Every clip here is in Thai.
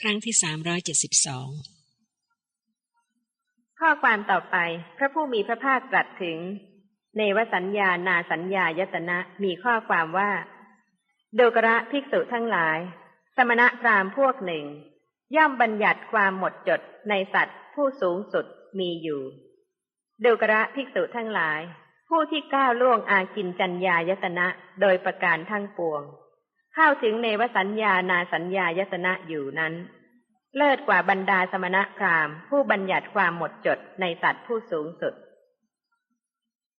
ครั้งที่สามร้อยเจ็ดสิบสองข้อความต่อไป พระผู้มีพระภาคตรัสถึงเนวสัญญานาสัญญายตนะมีข้อความว่าดูกระภิกษุทั้งหลาย สมณะพราหมณ์พวกหนึ่ง ย่อมบัญญัติความหมดจดในสัตว์ผู้สูงสุดมีอยู่ดูกระภิกษุทั้งหลาย ผู้ที่ก้าวล่วงอากินจัญญายตนะโดยประการทั้งปวง เข้าถึงเนวสัญญานาสัญญายตนะอยู่นั้น เลิศกว่าบรรดาสมณะพราหมณ์ ผู้บัญญัติความหมดจดในสัตว์ผู้สูงสุด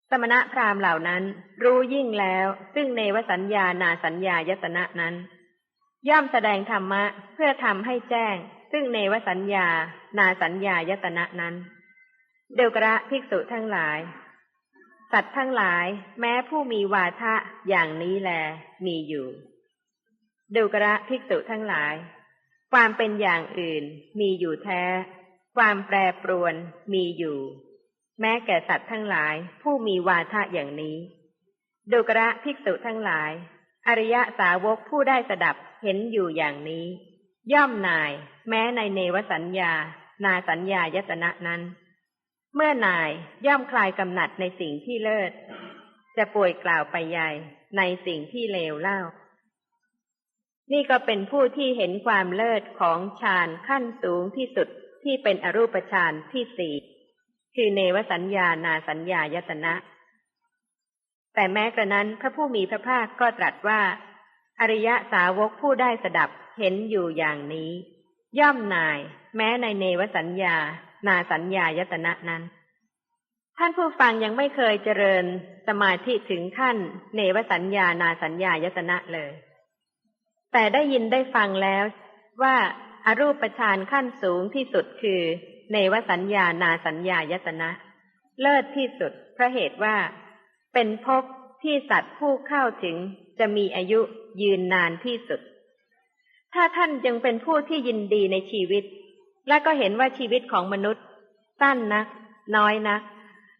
สมณะพราหมณ์เหล่านั้น รู้ยิ่งแล้ว ซึ่งเนวสัญญานาสัญญายตนะนั้น ย่อมแสดงธรรมะเพื่อทำให้แจ้ง ซึ่งเนวสัญญานาสัญญายตนะนั้นเดวกระภิกษุทั้งหลาย สัตว์ทั้งหลาย แม้ผู้มีวาทะอย่างนี้แลมีอยู่ ดูกระภิกษุทั้งหลาย ความเป็นอย่างอื่นมีอยู่แท้ ความแปรปรวนมีอยู่ แม้แก่สัตว์ทั้งหลายผู้มีวาทะอย่างนี้ดูกระภิกษุทั้งหลาย อริยสาวกผู้ได้สดับเห็นอยู่อย่างนี้ ย่อมนาย แม้ในเนวสัญญา นาสัญญายตนะนั้น เมื่อนายย่อมคลายกำหนัดในสิ่งที่เลิศ จะป่วยกล่าวไปใหญ่ในสิ่งที่เลวเล่า นี่ก็เป็นผู้ที่เห็นความเลิศของฌานขั้นสูงที่สุดที่เป็นอรูปฌานที่สี่คือเนวสัญญานาสัญญายตนะ แต่แม้กระนั้นพระผู้มีพระภาคก็ตรัสว่า อริยสาวกผู้ได้สดับเห็นอยู่อย่างนี้ ย่อมนาย แม้ในเนวสัญญา นาสัญญายตนะนั้น ท่านผู้ฟังยังไม่เคยเจริญสมาธิถึงขั้น เนวสัญญานาสัญญายตนะเลย แต่ได้ยินได้ฟังแล้ว ว่าอารูปฌานขั้นสูงที่สุดคือ เนวสัญญานาสัญญายตนะ เลิศที่สุดเพราะเหตุว่า เป็นภพที่สัตว์ผู้เข้าถึงจะมีอายุยืนนานที่สุด ถ้าท่านยังเป็นผู้ที่ยินดีในชีวิต และก็เห็นว่าชีวิตของมนุษย์ สั้นนัก น้อยนัก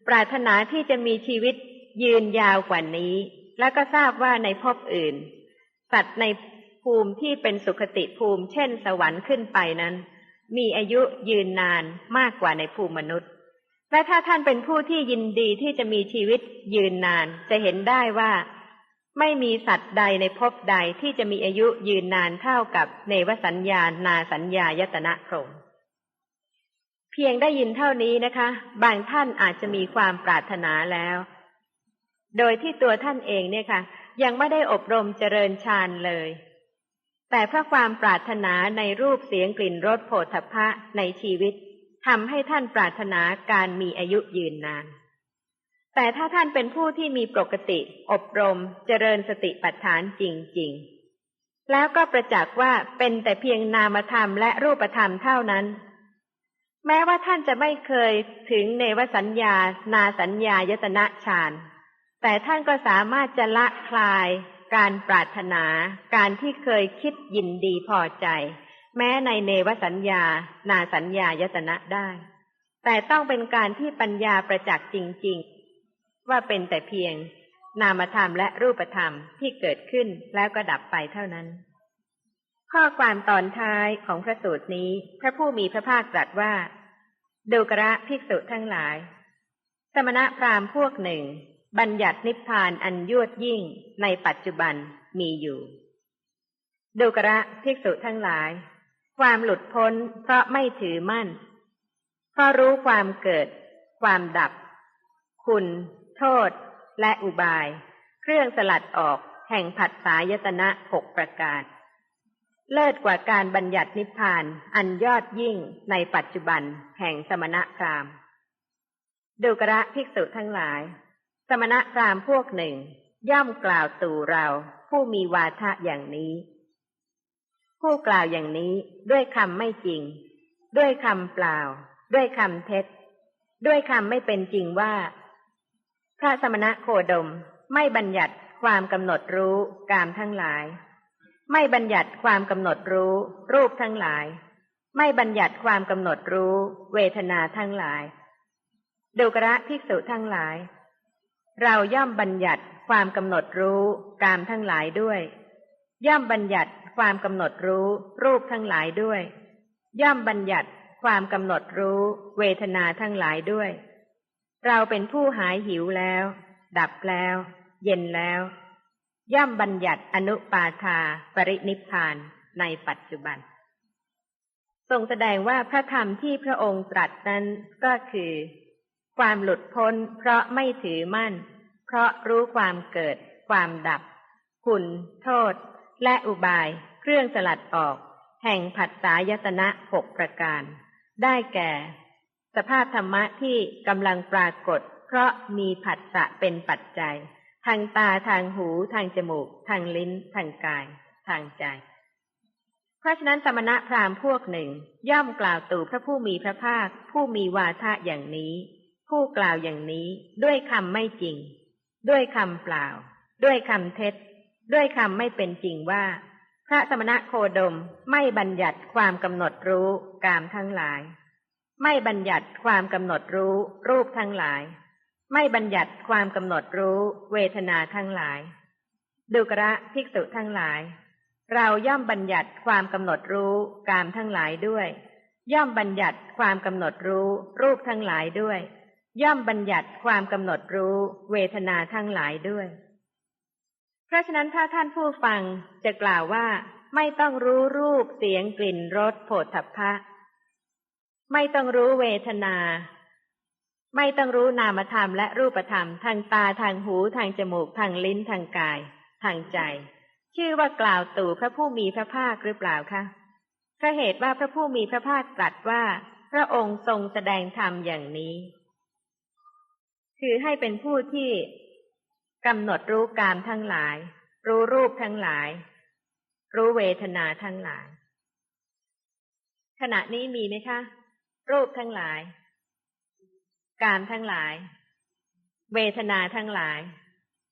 ปรารถนาที่จะมีชีวิตยืนยาวกว่านี้ และก็ทราบว่าในภพอื่น สัตว์ใน ภูมิที่เป็นสุขติภูมิ เช่นสวรรค์ขึ้นไปนั้น มีอายุยืนนานมากกว่าในภูมิมนุษย์ และถ้าท่านเป็นผู้ที่ยินดีที่จะมีชีวิตยืนนานจะเห็นได้ว่า ไม่มีสัตว์ใดในภพใดที่จะมีอายุยืนนานเท่ากับเนวสัญญานาสัญญายตนะพรมเพียงได้ยินเท่านี้นะคะ บางท่านอาจจะมีความปรารถนาแล้ว โดยที่ตัวท่านเองเนี่ยค่ะ ยังไม่ได้อบรมเจริญฌานเลย แต่เพราะความปรารถนาในรูปเสียงกลิ่นรสโผฏฐะในชีวิตทำให้ท่านปรารถนาการมีอายุยืนนาน แต่ถ้าท่านเป็นผู้ที่มีปกติ อบรม เจริญสติปัฏฐานจริง ๆ แล้วก็ประจักษ์ว่าเป็นแต่เพียงนามธรรมและรูปธรรมเท่านั้น แม้ว่าท่านจะไม่เคยถึงเนวสัญญา นาสัญญายตนะฌาน แต่ท่านก็สามารถจะละคลาย การปรารถนา การที่เคยคิดยินดีพอใจ แม้ในเนวสัญญา นาสัญญายตนะได้ แต่ต้องเป็นการที่ปัญญาประจักษ์จริง ๆ ว่าเป็นแต่เพียง นามธรรมและรูปธรรมที่เกิดขึ้นแล้วก็ดับไปเท่านั้น ข้อความตอนท้ายของพระสูตรนี้ พระผู้มีพระภาคตรัสว่าดูกระภิกษุทั้งหลาย สมณะพราหมณ์พวกหนึ่ง บัญญัตินิพพานอันยวดยิ่งในปัจจุบันมีอยู่ ดูกระภิกษุทั้งหลาย ความหลุดพ้นเพราะไม่ถือมั่น เพราะรู้ความเกิด ความดับ คุณ โทษ และอุบาย เครื่องสลัดออกแห่งผัสสายตนะหกประการ เลิศกว่าการบัญญัตินิพพานอันยอดยิ่งในปัจจุบันแห่งสมณะพราหมณ์ดูกระภิกษุทั้งหลาย สมณะรามพวกหนึ่ง ย่อมกล่าวตู่เราผู้มีวาทะอย่างนี้ ผู้กล่าวอย่างนี้ด้วยคำไม่จริง ด้วยคำเปล่า ด้วยคำเท็จ ด้วยคำไม่เป็นจริงว่า พระสมณะโคดมไม่บัญญัติความกำหนดรู้กามทั้งหลาย ไม่บัญญัติความกำหนดรู้ รูปทั้งหลาย ไม่บัญญัติความกำหนดรู้ เวทนาทั้งหลายดูกระภิกษุทั้งหลาย เราย่อมบัญญัติความกำหนดรู้กามทั้งหลายด้วย ย่อมบัญญัติความกำหนดรู้รูปทั้งหลายด้วย ย่อมบัญญัติความกำหนดรู้เวทนาทั้งหลายด้วย เราเป็นผู้หายหิวแล้ว ดับแล้ว เย็นแล้ว ย่อมบัญญัติอนุปาทาปรินิพานในปัจจุบัน ทรงแสดงว่าพระธรรมที่พระองค์ตรัสนั้นก็คือ ความหลุดพ้นเพราะไม่ถือมั่น เพราะรู้ความเกิด ความดับ คุณ โทษ และอุบาย เครื่องสลัดออก แห่งผัสสายตนะหกประการ ได้แก่ สภาพธรรมะที่กำลังปรากฏ เพราะมีผัสสะเป็นปัจจัย ทางตาทางหูทางจมูก ทางลิ้น ทางกาย ทางใจ เพราะฉะนั้นสมณะพราหมณ์พวกหนึ่ง ย่อมกล่าวตู่พระผู้มีพระภาค ผู้มีวาทะอย่างนี้ ผู้กล่าวอย่างนี้ด้วยคำไม่จริง ด้วยคำเปล่า ด้วยคำเท็จ ด้วยคำไม่เป็นจริงว่า พระสมณะโคดมไม่บัญญัติความกำหนดรู้กามทั้งหลาย ไม่บัญญัติความกำหนดรู้รูปทั้งหลาย ไม่บัญญัติความกำหนดรู้เวทนาทั้งหลาย ดุกระภิกษุทั้งหลาย เราย่อมบัญญัติความกำหนดรู้กามทั้งหลายด้วย ย่อมบัญญัติความกำหนดรู้รูปทั้งหลายด้วย ย่อมบัญญัติความกำหนดรู้เวทนาทั้งหลายด้วย เพราะฉะนั้นถ้าท่านผู้ฟังจะกล่าวว่า ไม่ต้องรู้รูปเสียงกลิ่นรสโผฏฐัพพะ ไม่ต้องรู้เวทนา ไม่ต้องรู้นามธรรมและรูปธรรม ทางตาทางหูทางจมูกทางลิ้นทางกาย ทางใจ ชื่อว่ากล่าวตู่พระผู้มีพระภาคหรือเปล่าคะเพระเหตุว่าพระผู้มีพระภาคตรัสว่า พระองค์ทรงแสดงธรรมอย่างนี้ คือให้เป็นผู้ที่กำหนดรู้กามทั้งหลาย รู้รูปทั้งหลาย รู้เวทนาทั้งหลาย ขณะนี้มีไหมคะ รูปทั้งหลาย กามทั้งหลาย เวทนาทั้งหลาย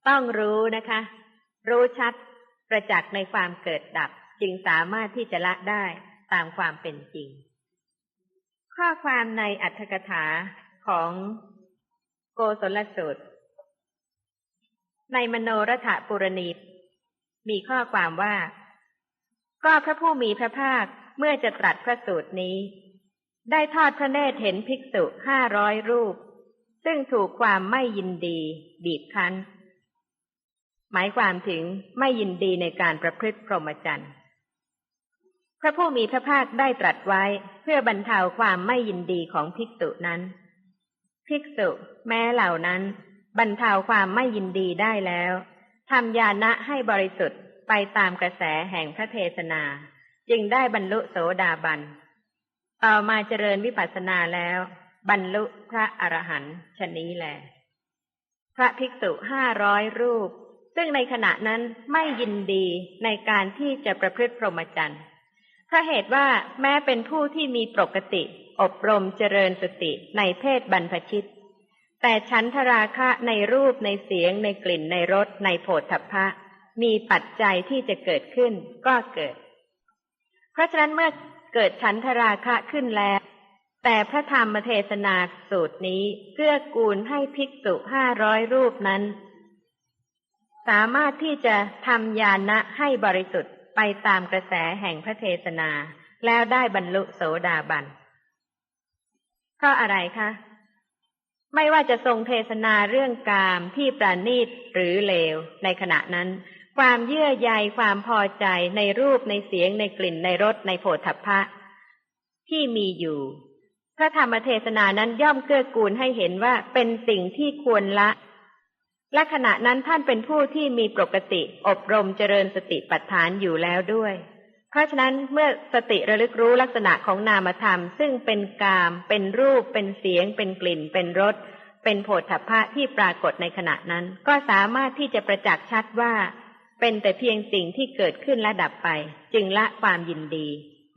ต้องรู้นะคะ รู้ชัดประจักษ์ในความเกิดดับ จึงสามารถที่จะละได้ตามความเป็นจริง ข้อความในอัตถกถาของ โกศลสูตร ในมโนรถปุรณีมีข้อความว่า ก็พระผู้มีพระภาคเมื่อจะตรัสพระสูตรนี้ ได้ทอดพระเนตรเห็นภิกษุห้าร้อยรูป ซึ่งถูกความไม่ยินดี บีบคั้น หมายความถึงไม่ยินดีในการประพฤติพรหมจรรย์พระผู้มีพระภาคได้ตรัสไว้เพื่อบรรเทาความไม่ยินดีของภิกษุนั้น ษุ แม้เหล่านั้น บรรเทาความไม่ยินดีได้แล้วทำญาณะให้บริสุทธิ์ไปตามกระแสแห่งพระเทศนา จึงได้บรรลุโสดาบัน ต่อมาเจริญวิปัสสนาแล้ว บรรลุพระอรหันต์ชนี้แลพระภิกษุห้าร้อยรูป ซึ่งในขณะนั้นไม่ยินดีในการที่จะประพฤติพรหมจรรย์เพราะเหตุว่าแม้เป็นผู้ที่มีปกติ อบรมเจริญสติในเพศบรรพชิต แต่ชั้นทราคะในรูปในเสียงในกลิ่นในรสในโผฏฐัพพะ มีปัจจัยที่จะเกิดขึ้นก็เกิด เพราะฉะนั้นเมื่อเกิดชั้นทราคะขึ้นแล้ว แต่พระธรรมเทศนาสูตรนี้เกื้อกูลให้ภิกษุห้าร้อยรูปนั้น สามารถที่จะทำญาณะให้บริสุทธิ์ไปตามกระแสแห่งพระเทศนา แล้วได้บรรลุโสดาบันเพราะอะไรคะ ไม่ว่าจะทรงเทศนาเรื่องกามที่ประณีตหรือเลว ในขณะนั้น ความเยื่อใยความพอใจในรูปในเสียงในกลิ่นในรสในโผฏฐัพพะ ที่มีอยู่ พระธรรมเทศนานั้นย่อมเกื้อกูลให้เห็นว่าเป็นสิ่งที่ควรละ และขณะนั้นท่านเป็นผู้ที่มีปกติอบรมเจริญสติปัฏฐานอยู่แล้วด้วย เพราะฉะนั้นเมื่อสติระลึกรู้ลักษณะของนามธรรม ซึ่งเป็นกาม เป็นรูป เป็นเสียง เป็นกลิ่น เป็นรส เป็นโผฏฐัพพะที่ปรากฏในขณะนั้น ก็สามารถที่จะประจักษ์ชัดว่า เป็นแต่เพียงสิ่งที่เกิดขึ้นและดับไป จึงละความยินดี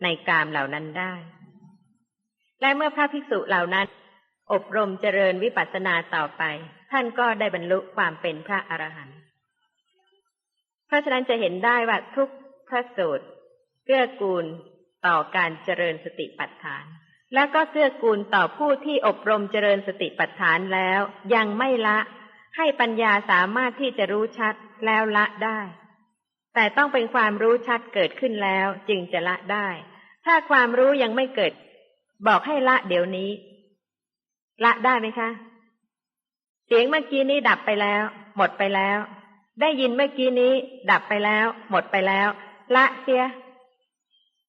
ในกามเหล่านั้นได้ และเมื่อพระภิกษุเหล่านั้น อบรมเจริญวิปัสสนาต่อไป ท่านก็ได้บรรลุความเป็นพระอรหันต์เพราะฉะนั้นจะเห็นได้ว่าทุกพระสูตร เกื้อกูลต่อการเจริญสติปัฏฐาน และก็เกื้อกูลต่อผู้ที่อบรมเจริญสติปัฏฐานแล้ว ยังไม่ละ ให้ปัญญาสามารถที่จะรู้ชัดแล้วละได้ แต่ต้องเป็นความรู้ชัดเกิดขึ้นแล้วจึงจะละได้ ถ้าความรู้ยังไม่เกิด บอกให้ละเดี๋ยวนี้ ละได้ไหมคะ เสียงเมื่อกี้นี้ดับไปแล้ว หมดไปแล้ว ได้ยินเมื่อกี้นี้ ดับไปแล้ว หมดไปแล้ว ละเสีย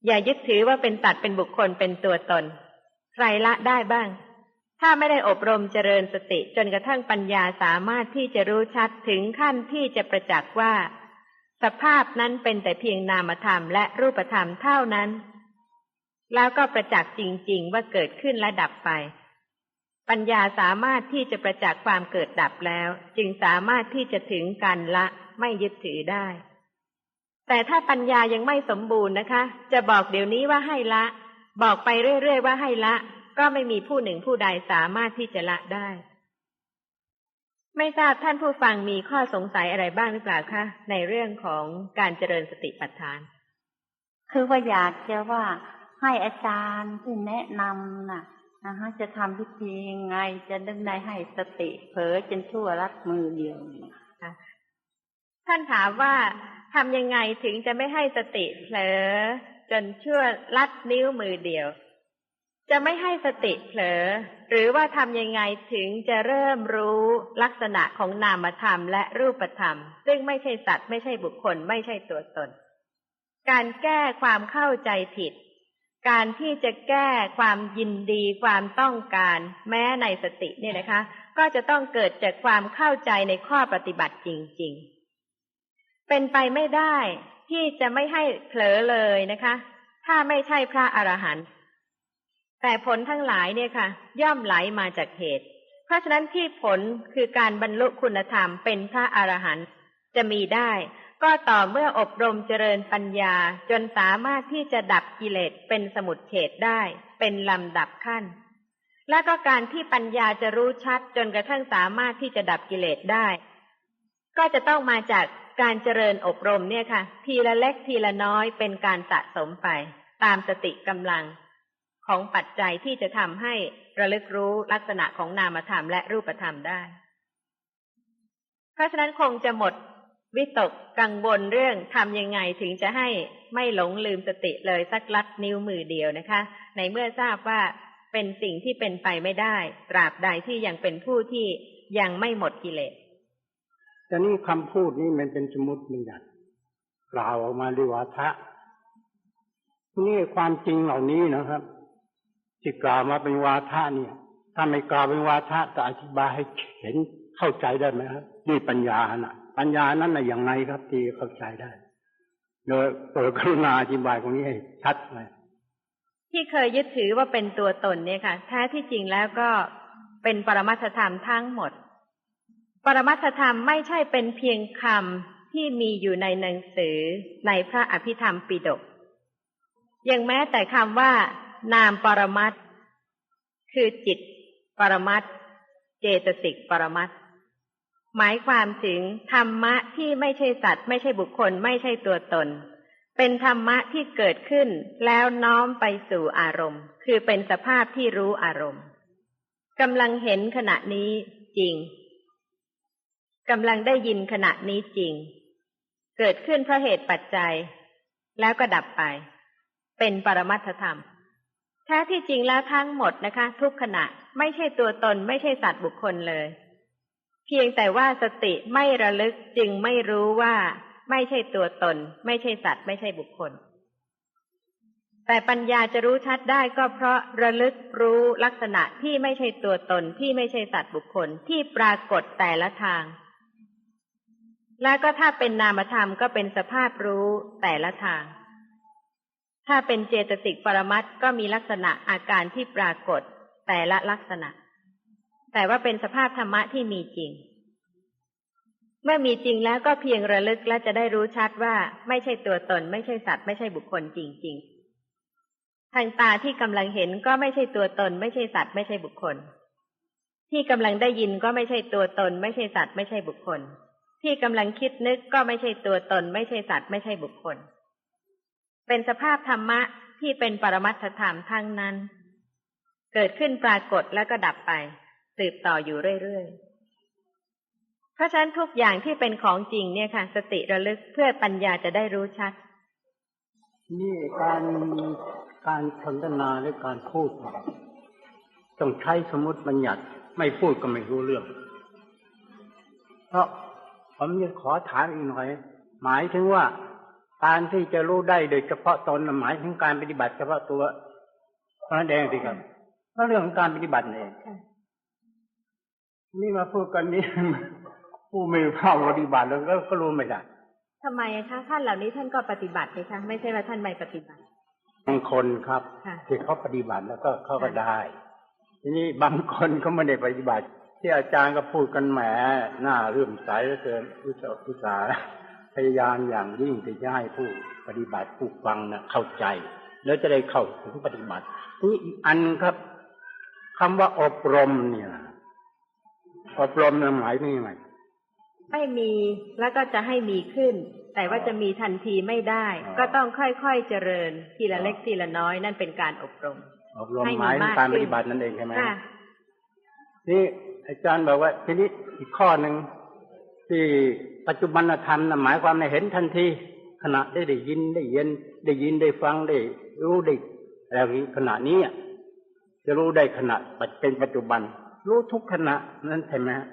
อย่ายึดถือว่าเป็นตัดเป็นบุคคลเป็นตัวตน ใครละได้บ้าง ถ้าไม่ได้อบรมเจริญสติจนกระทั่งปัญญาสามารถที่จะรู้ชัดถึงขั้นที่จะประจักษ์ว่า สภาพนั้นเป็นแต่เพียงนามธรรมและรูปธรรมเท่านั้น แล้วก็ประจักษ์จริง ๆ ว่าเกิดขึ้นและดับไป ปัญญาสามารถที่จะประจักษ์ความเกิดดับแล้ว จึงสามารถที่จะถึงการละไม่ยึดถือได้ แต่ถ้าปัญญายังไม่สมบูรณ์นะคะ จะบอกเดี๋ยวนี้ว่าให้ละ บอกไปเรื่อยๆว่าให้ละ ก็ไม่มีผู้หนึ่งผู้ใดสามารถที่จะละได้ ไม่ทราบท่านผู้ฟังมีข้อสงสัยอะไรบ้างหรือเปล่าคะในเรื่องของการเจริญสติปัฏฐาน คือว่าอยากจะว่าให้อาจารย์ที่แนะนำน่ะนะฮะจะทำพิธียังไงจะดึงได้ให้สติเผลอจนชั่วรัดมือเดียวเนี่ยท่านถามว่า ทำยังไงถึงจะไม่ให้สติเผลอ จนชั่วลัดนิ้วมือเดียว จะไม่ให้สติเผลอ หรือว่าทำยังไงถึงจะเริ่มรู้ลักษณะของนามธรรมและรูปธรรม ซึ่งไม่ใช่สัตว์ไม่ใช่บุคคลไม่ใช่ตัวตน การแก้ความเข้าใจผิด การที่จะแก้ความยินดีความต้องการ แม้ในสติเนี่ยนะคะ ก็จะต้องเกิดจากความเข้าใจในข้อปฏิบัติจริง ๆ เป็นไปไม่ได้ที่จะไม่ให้เผลอเลยนะคะ ถ้าไม่ใช่พระอรหันต์แต่ผลทั้งหลายเนี่ยค่ะ ย่อมไหลมาจากเหตุ เพราะฉะนั้นที่ผลคือการบรรลุคุณธรรมเป็นพระอรหันต์จะมีได้ ก็ต่อเมื่ออบรมเจริญปัญญาจนสามารถที่จะดับกิเลสเป็นสมุดเฉดได้ เป็นลำดับขั้น และก็การที่ปัญญาจะรู้ชัดจนกระทั่งสามารถที่จะดับกิเลสได้ ก็จะต้องมาจาก การเจริญอบรมเนี่ยค่ะ ทีละเล็กทีละน้อยเป็นการสะสมไป ตามสติกำลังของปัจจัยที่จะทำให้ระลึกรู้ลักษณะของนามธรรมและรูปธรรมได้ เพราะฉะนั้นคงจะหมดวิตกกังวลเรื่องทำยังไงถึงจะให้ไม่หลงลืมสติเลยสักลัดนิ้วมือเดียวนะคะ ในเมื่อทราบว่าเป็นสิ่งที่เป็นไปไม่ได้ ตราบใดที่ยังเป็นผู้ที่ยังไม่หมดกิเลส แต่นี่คำพูดนี้มันเป็นสมมติบัญญัติกล่าวออกมาด้วยวาทะนี่ความจริงเหล่านี้นะครับที่กล่าวมาเป็นวาทะเนี่ย ถ้าไม่กล่าวเป็นวาทะจะอธิบายให้เห็นเข้าใจได้ไหมครับนี่ปัญญาน่ะปัญญานั้นน่ะอย่างไรครับ ที่เข้าใจได้โดยโปรดกรุณาอธิบายตรงนี้ให้ชัดเลยที่เคยยึดถือว่าเป็นตัวตนเนี่ยค่ะแท้ที่จริงแล้วก็เป็นปรมัตธรรมทั้งหมด ปรมัตธรรมไม่ใช่เป็นเพียงคำที่มีอยู่ในหนังสือในพระอภิธรรมปิฎกยังแม้แต่คำว่า นามปรมัตคือจิตปรมัตเจตสิกปรมัตหมายความถึงธรรมะที่ไม่ใช่สัตว์ ไม่ใช่บุคคล ไม่ใช่ตัวตน เป็นธรรมะที่เกิดขึ้นแล้วน้อมไปสู่อารมณ์ คือเป็นสภาพที่รู้อารมณ์กำลังเห็นขณะนี้จริง กำลังได้ยินขณะนี้จริง เกิดขึ้นเพราะเหตุปัจจัย แล้วก็ดับไป เป็นปรมัตถธรรม แท้ที่จริงแล้วทั้งหมดนะคะ ทุกขณะไม่ใช่ตัวตนไม่ใช่สัตว์บุคคลเลย เพียงแต่ว่าสติไม่ระลึกจึงไม่รู้ว่า ไม่ใช่ตัวตน ไม่ใช่สัตว์ ไม่ใช่บุคคล แต่ปัญญาจะรู้ชัดได้ก็เพราะระลึกรู้ลักษณะที่ไม่ใช่ตัวตนที่ไม่ใช่สัตว์บุคคลที่ปรากฏแต่ละทาง และก็ถ้าเป็นนามธรรมก็เป็นสภาพรู้แต่ละทาง ถ้าเป็นเจตสิกปรมัตถ์ก็มีลักษณะอาการที่ปรากฏแต่ละลักษณะ แต่ว่าเป็นสภาพธรรมะที่มีจริง เมื่อมีจริงแล้วก็เพียงระลึกและจะได้รู้ชัดว่าไม่ใช่ตัวตน ไม่ใช่สัตว์ไม่ใช่บุคคลจริง ๆ ทางตาที่กำลังเห็นก็ไม่ใช่ตัวตน ไม่ใช่สัตว์ไม่ใช่บุคคล ที่กำลังได้ยินก็ไม่ใช่ตัวตน ไม่ใช่สัตว์ไม่ใช่บุคคล ที่กำลังคิดนึกก็ไม่ใช่ตัวตน ไม่ใช่สัตว์ ไม่ใช่บุคคล เป็นสภาพธรรมะที่เป็นปรมัตถธรรมทั้งนั้น เกิดขึ้นปรากฏแล้วก็ดับไป สืบต่ออยู่เรื่อยๆ เพราะฉะนั้นทุกอย่างที่เป็นของจริงเนี่ยค่ะ สติระลึกเพื่อปัญญาจะได้รู้ชัด นี่การการสนทนาหรือการพูดต้องใช้สมมติบัญญัติไม่พูดก็ไม่รู้เรื่อง เพราะ ผมจะขอถามอีกหน่อย หมายถึงว่าการที่จะรู้ได้โดยเฉพาะตนน่ะหมายถึงการปฏิบัติเฉพาะตัวเพราะนั้นเองสิครับก็เรื่องของการปฏิบัติเองค่ะนี่มาพูดกันนี้ผู้ไม่เข้าปฏิบัติแล้วก็ก็รู้ไม่ได้ทำไมอะคะท่านเหล่านี้ท่านก็ปฏิบัตินะคะไม่ใช่ว่าท่านไม่ปฏิบัติบางคนครับค่ะที่เขาปฏิบัติแล้วก็เขาก็ได้ ทีนี้บางคนเขาไม่ได้ปฏิบัติ ที่อาจารย์ก็พูดกันแหมหน้าเรื่มใสเหลือเกินอุตสาห์อุตสาห์พยายามอย่างยิ่งที่จะให้ผู้ปฏิบัติผู้ฟังนะเข้าใจ แล้วจะได้เข้าถึงปฏิบัตินี่อีกอันครับคำว่าอบรมเนี่ยอบรมเนี่ยหมายถึงยังไงไม่มีแล้วก็จะให้มีขึ้น แต่ว่าจะมีทันทีไม่ได้อ๋อก็ต้องค่อยๆเจริญ ทีละเล็กทีละน้อยนั่นเป็นการอบรมอบรมให้มีหมายถึงมากการขึ้ปนฏิบัตินั่นเองใช่ไหมค่ะนี่ อาจารย์บอกว่า ทีนี้อีกข้อหนึ่งที่ปัจจุบันธรรมนะหมายความในเห็นทันทีขณะได้ได้ยินได้เย็นได้ยินได้ฟังได้รู้ได้อะไรอย่างนี้ขณะนี้อะจะรู้ได้ขณะเป็นปัจจุบัน รู้ทุกขณะนั่นใช่ไหมฮะ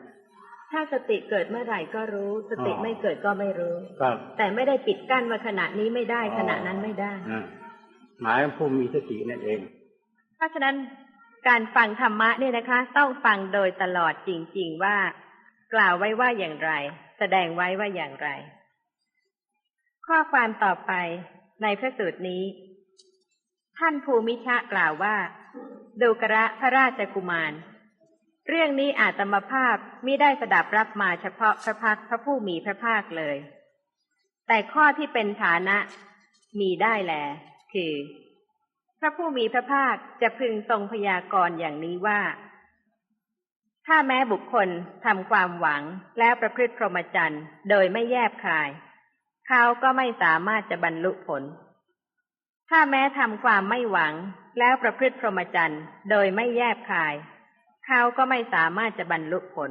ถ้าสติเกิดเมื่อไหร่ก็รู้ สติอ๋อไม่เกิดก็ไม่รู้ครับแต่ไม่ได้ปิดกั้นว่าขณะนี้ไม่ได้อ๋อขณะนั้นไม่ได้อืมหมายถึงผู้มีสตินั่นเอง เพราะฉะนั้น การฟังธรรมะเนี่ยนะคะ ต้องฟังโดยตลอดจริง ๆว่า กล่าวไว้ว่าอย่างไร แสดงไว้ว่าอย่างไร ข้อความต่อไปในพระสูตรนี้ ท่านภูมิชะกล่าวว่าดูกระพระราชกุมาร เรื่องนี้อาตมภาพมิได้สดับรับมาเฉพาะพระพักพระผู้มีพระภาคเลย แต่ข้อที่เป็นฐานะมีได้แล คือ ระผู้มีพระภาคจะพึงทรงพยากรณ์อย่างนี้ว่า ถ้าแม้บุคคลทำความหวังแล้วประพฤติพรหมจรรย์โดยไม่แยบคาย เขาก็ไม่สามารถจะบรรลุผล ถ้าแม้ทำความไม่หวังแล้วประพฤติพรหมจรรย์โดยไม่แยบคาย เขาก็ไม่สามารถจะบรรลุผล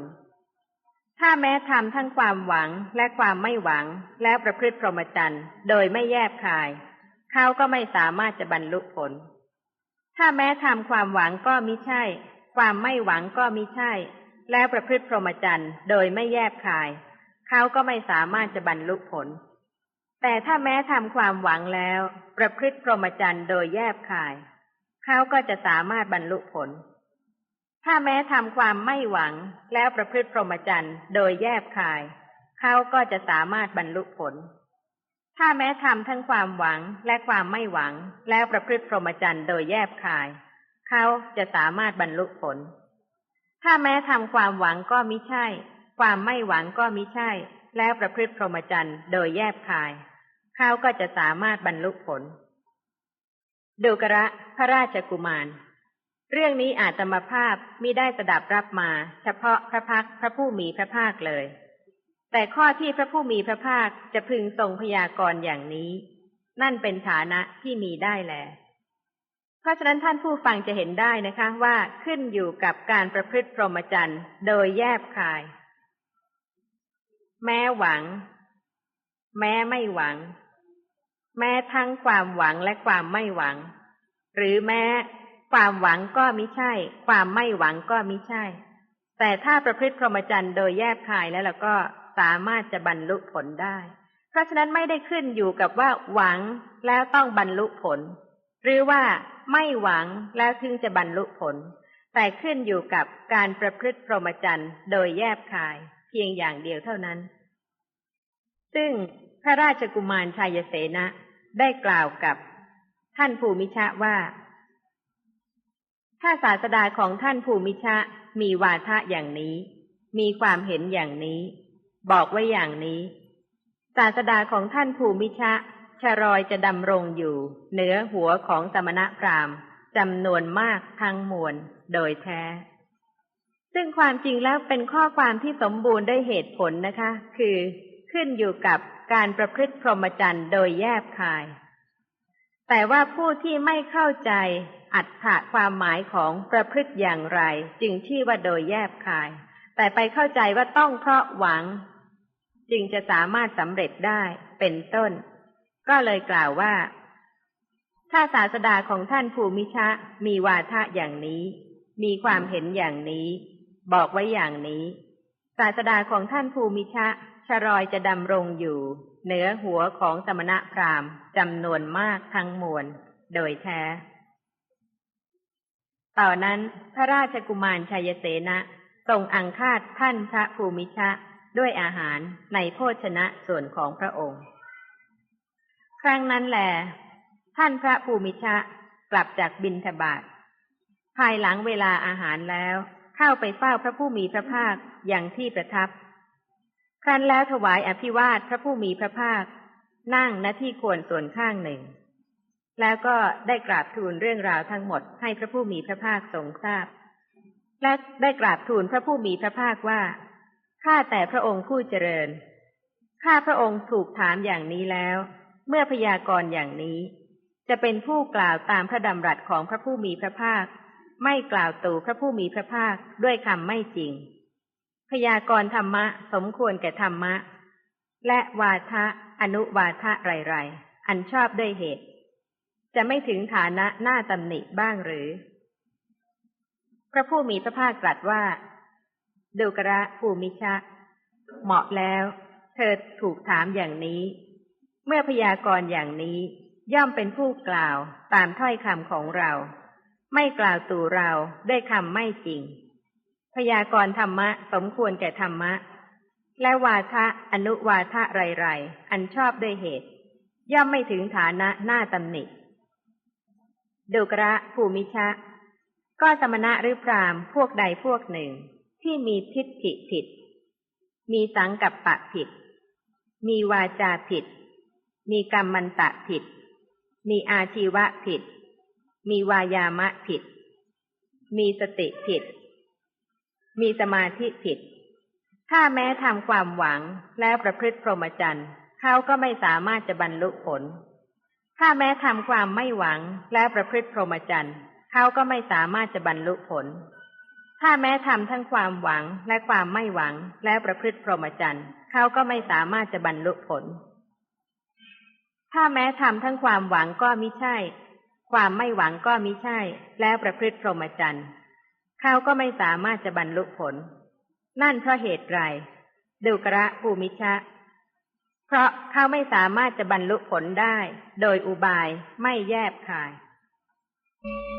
ถ้าแม้ทำทั้งความหวังและความไม่หวังแล้วประพฤติพรหมจรรย์โดยไม่แยบคาย เขาก็ไม่สามารถจะบรรลุผล ถ้าแม้ทำความหวังก็มิใช่ ความไม่หวังก็มิใช่ แล้วประพฤติพรหมจรรย์โดยไม่แยบคาย เขาก็ไม่สามารถจะบรรลุผล แต่ถ้าแม้ทำความหวังแล้ว ประพฤติพรหมจรรย์โดยแยบคาย เขาก็จะสามารถบรรลุผล ถ้าแม้ทำความไม่หวังแล้วประพฤติพรหมจรรย์โดยแยบคาย เขาก็จะสามารถบรรลุผล ถ้าแม้ทำทั้งความหวังและความไม่หวัง แล้วประพฤติพรหมจรรย์โดยแยบคาย เขาจะสามารถบรรลุผล ถ้าแม้ทำความหวังก็มิใช่ ความไม่หวังก็มิใช่ แล้วประพฤติพรหมจรรย์โดยแยบคาย เขาก็จะสามารถบรรลุผล ดูกระพระราชกุมาร เรื่องนี้อาตมาภาพมิได้สดับรับมา เฉพาะพระพักพระผู้มีพระภาคเลย แต่ข้อที่พระผู้มีพระภาคจะพึงทรงพยากรณ์อย่างนี้ นั่นเป็นฐานะที่มีได้แล เพราะฉะนั้นท่านผู้ฟังจะเห็นได้นะคะว่าขึ้นอยู่กับการประพฤติพรหมจรรย์โดยแยบคาย แม้หวัง แม้ไม่หวัง แม้ทั้งความหวังและความไม่หวัง หรือแม้ความหวังก็มิใช่ ความไม่หวังก็มิใช่ แต่ถ้าประพฤติพรหมจรรย์โดยแยบคายแล้วเราก็ สามารถจะบรรลุผลได้ เพราะฉะนั้นไม่ได้ขึ้นอยู่กับว่าหวังแล้วต้องบรรลุผล หรือว่าไม่หวังแล้วถึงจะบรรลุผล แต่ขึ้นอยู่กับการประพฤติพรหมจรรย์โดยแยบคาย เพียงอย่างเดียวเท่านั้น ซึ่งพระราชกุมารชายเสนะได้กล่าวกับท่านภูมิชะว่า ถ้าศาสดาของท่านภูมิชะมีวาทะอย่างนี้ มีความเห็นอย่างนี้ บอกไว้อย่างนี้ ศาสดาของท่านภูมิชะชรอยจะดำรงอยู่ เหนือหัวของสมณะพราหมณ์จำนวนมากทั้งมวลโดยแท้ ซึ่งความจริงแล้วเป็นข้อความที่สมบูรณ์ได้วยเหตุผลนะคะ คือขึ้นอยู่กับการประพฤติพรหมจรรย์โดยแยบคาย แต่ว่าผู้ที่ไม่เข้าใจอัตถะความหมายของประพฤติอย่างไร จึงชื่อว่าโดยแยบคาย แต่ไปเข้าใจว่าต้องเพราะหวัง จึงจะสามารถสำเร็จได้เป็นต้น ก็เลยกล่าวว่า ถ้าศาสดาของท่านภูมิชะมีวาทะอย่างนี้ มีความเห็นอย่างนี้ บอกไว้อย่างนี้ ศาสดาของท่านภูมิชะชรอยจะดำรงอยู่ เหนือหัวของสมณะพราหมณ์จำนวนมากทั้งมวลโดยแท้ ต่อนนั้นพระราชกุมารชัยเสนะทรงอังคาดท่านพระภูมิชะ ด้วยอาหารในโภชนะส่วนของพระองค์ ครั้งนั้นแหลท่านพระภูมิชะกลับจากบินทบาทภายหลังเวลาอาหารแล้ว เข้าไปเฝ้าพระผู้มีพระภาคอย่างที่ประทับ ครั้นแล้วถวายอภิวาทพระผู้มีพระภาค นั่งณที่ควรส่วนข้างหนึ่ง แล้วก็ได้กราบทูลเรื่องราวทั้งหมดให้พระผู้มีพระภาคทรงทราบ และได้กราบทูลพระผู้มีพระภาคว่า ข้าแต่พระองค์ผู้เจริญ ข้าพระองค์ถูกถามอย่างนี้แล้ว เมื่อพยากรณ์อย่างนี้ จะเป็นผู้กล่าวตามพระดำรัสของพระผู้มีพระภาค ไม่กล่าวตู่พระผู้มีพระภาคด้วยคำไม่จริง พยากรณ์ธรรมะสมควรแก่ธรรมะ และวาทะอนุวาทะไรๆ อันชอบด้วยเหตุ จะไม่ถึงฐานะหน้าตำหนิบ้างหรือ พระผู้มีพระภาคตรัสว่า ดูกระภูมิชะ เหมาะแล้ว เธอถูกถามอย่างนี้ เมื่อพยากรณ์อย่างนี้ ย่อมเป็นผู้กล่าวตามถ้อยคำของเรา ไม่กล่าวตู่เราด้วยคำไม่จริง พยากรณ์ธรรมะสมควรแก่ธรรมะ และวาทะอนุวาทะไรๆ อันชอบด้วยเหตุ ย่อมไม่ถึงฐานะหน้าตำหนิดูกระภูมิชะ ก็สมณะหรือพรามพวกใดพวกหนึ่ง ที่มีทิฏฐิผิด มีสังกัปปะผิด มีวาจาผิด มีกรรมมันตะผิด มีอาชีวะผิด มีวายามะผิด มีสติผิด มีสมาธิผิด ถ้าแม้ทำความหวังแล้วประพฤติพรหมจรรย์เขาก็ไม่สามารถจะบรรลุผล ถ้าแม้ทำความไม่หวังแล้วประพฤติพรหมจรรย์เขาก็ไม่สามารถจะบรรลุผล ถ้าแม้ทำทั้งความหวังและความไม่หวังแล้วประพฤติพรหมจรรย์เขาก็ไม่สามารถจะบรรลุผล ถ้าแม้ทำทั้งความหวังก็มิใช่ ความไม่หวังก็มิใช่ แล้วประพฤติพรหมจรรย์เขาก็ไม่สามารถจะบรรลุผล นั่นเพราะเหตุไรดูกระภูมิชะ เพราะเขาไม่สามารถจะบรรลุผลได้ โดยอุบายไม่แยบคาย Thank you.